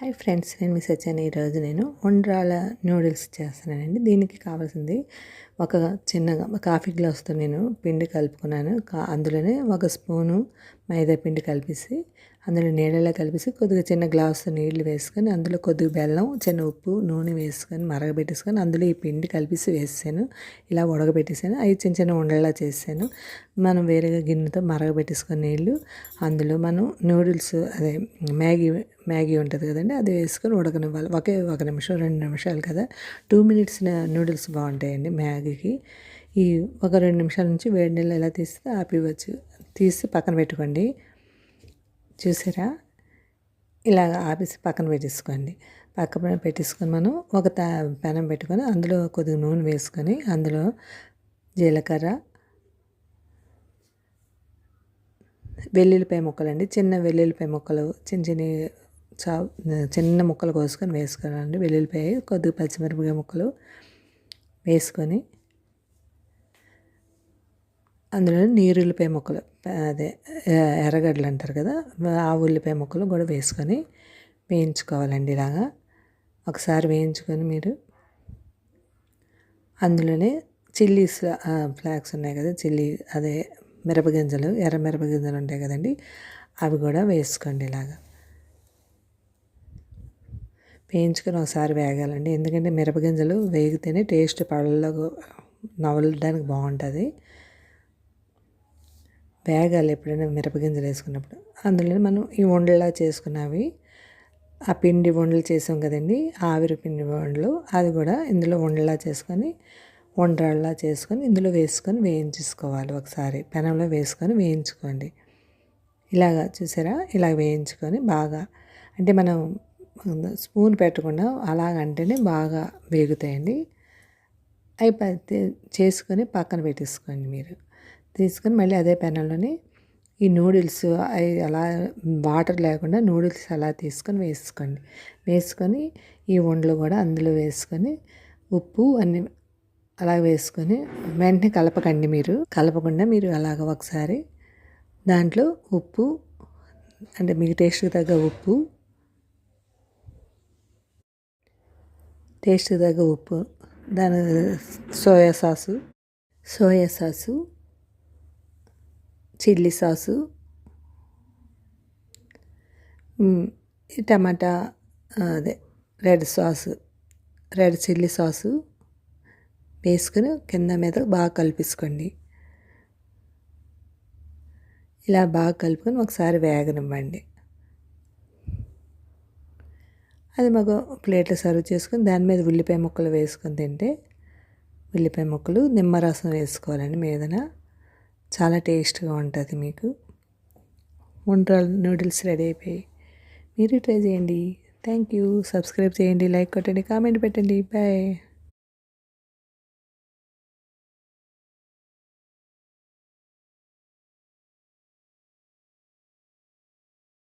Hi friends నేను miss వచ్చాను ఈరోజు నేను ఉండ్రాల నూడిల్స్ చేస్తున్నానండి. దీనికి కావాల్సింది ఒక చిన్న కాఫీ గ్లాస్తో నేను పిండి కలుపుకున్నాను. అందులోనే ఒక స్పూను మైదా పిండి కలిపేసి అందులో నీళ్ళలో కలిపేసి కొద్దిగా చిన్న గ్లాసు నీళ్ళు వేసుకొని అందులో కొద్దిగా బెల్లం చిన్న ఉప్పు నూనె వేసుకొని మరగబెట్టేసుకొని అందులో ఈ పిండి కలిపేసి వేసాను ఇలా ఉడకబెట్టేసాను. అవి చిన్న చిన్న ఉండలా చేసాను మనం వేరేగా గిన్నెతో మరగబెట్టేసుకొని నీళ్ళు అందులో మనం నూడిల్స్ అదే మ్యాగీ మ్యాగీ ఉంటుంది కదండి అది వేసుకొని ఉడకనివ్వాలి. ఒకే ఒక నిమిషం రెండు నిమిషాలు కదా. టూ మినిట్స్ నూడిల్స్ బాగుంటాయండి మ్యాగీకి. ఈ ఒక రెండు నిమిషాల నుంచి వేడి నీళ్ళు ఎలా తీస్తే ఆపివచ్చు తీసి పక్కన పెట్టుకోండి. చూసారా? ఇలా ఆపేసి పక్కన పెట్టేసుకోండి. పక్కన పెట్టేసుకొని మనం ఒక పెనం పెట్టుకొని అందులో కొద్దిగా నూనె వేసుకొని అందులో జీలకర్ర వెల్లుల్లిపాయ ముక్కలు అండి చిన్న వెల్లుల్లిపాయ ముక్కలు చిన్న చిన్న చా చిన్న ముక్కలు కోసుకొని వేసుకోవాలండి. వెల్లుల్లిపాయ కొద్దిగా పచ్చిమిరపకాయ ముక్కలు వేసుకొని అందులో నీరుల్లిపాయ ముక్కలు అదే ఎర్రగడ్డలు అంటారు కదా ఆ ఉల్లిపాయ ముక్కలు కూడా వేసుకొని వేయించుకోవాలండి ఇలాగా. ఒకసారి వేయించుకొని మీరు అందులోనే చిల్లీస్ ఫ్లాక్స్ ఉన్నాయి కదా చిల్లీ అదే మిరపగింజలు ఎర్ర మిరపగింజలు ఉంటాయి కదండి అవి కూడా వేసుకోండి ఇలాగా. వేయించుకొని ఒకసారి వేగాలండి ఎందుకంటే మిరపగింజలు వేగితేనే టేస్ట్ పళ్ళలో నవలడానికి బాగుంటుంది. వేగాలి ఎప్పుడైనా మిరపగింజలు వేసుకున్నప్పుడు అందులో మనం ఈ వండలా చేసుకున్నవి ఆ పిండి వండలు చేసాం కదండి ఆవిరి పిండి వండలు అది కూడా ఇందులో వండలా చేసుకొని వండ్రాళ్ళలా చేసుకొని ఇందులో వేసుకొని వేయించుకోవాలి ఒకసారి. పెనంలో వేసుకొని వేయించుకోండి. ఇలాగా చూసారా? ఇలా వేయించుకొని బాగా అంటే మనం స్పూన్ పెట్టకుండా అలాగంటేనే బాగా వేగుతాయండి. అయిపోతే చేసుకొని పక్కన పెట్టేసుకోండి మీరు. తీసుకొని మళ్ళీ అదే పెనంలోని ఈ నూడిల్స్ అవి అలా వాటర్ లేకుండా నూడిల్స్ అలా తీసుకొని వేసుకోండి. వేసుకొని ఈ వండలు కూడా అందులో వేసుకొని ఉప్పు అన్ని అలా వేసుకొని వెంటనే కలపకండి మీరు. కలపకుండా మీరు అలాగ ఒకసారి దాంట్లో ఉప్పు అంటే మీకు టేస్ట్కి తగ్గ ఉప్పు టేస్ట్కి తగ్గ ఉప్పు దాని soya sauce soya sauce chilli sauce tomato అదే red sauce red chilli sauce వేసుకుని కింద మీద బాగా కలిపించుకోండి ఇలా బాగా కలుపుకొని ఒకసారి వేగనివ్వండి. అది మాకు ప్లేట్లో సర్వ్ చేసుకొని దాని మీద ఉల్లిపాయ ముక్కలు వేసుకొని తింటే ఉల్లిపాయ ముక్కలు నిమ్మరసం వేసుకోవాలండి మీదన. చాలా టేస్ట్గా ఉంటుంది మీకు. వంటలు నూడిల్స్ రెడీ అయిపోయి మీరు ట్రై చేయండి. థ్యాంక్ యూ సబ్స్క్రైబ్ చేయండి లైక్ కొట్టండి కామెంట్ పెట్టండి. బాయ్.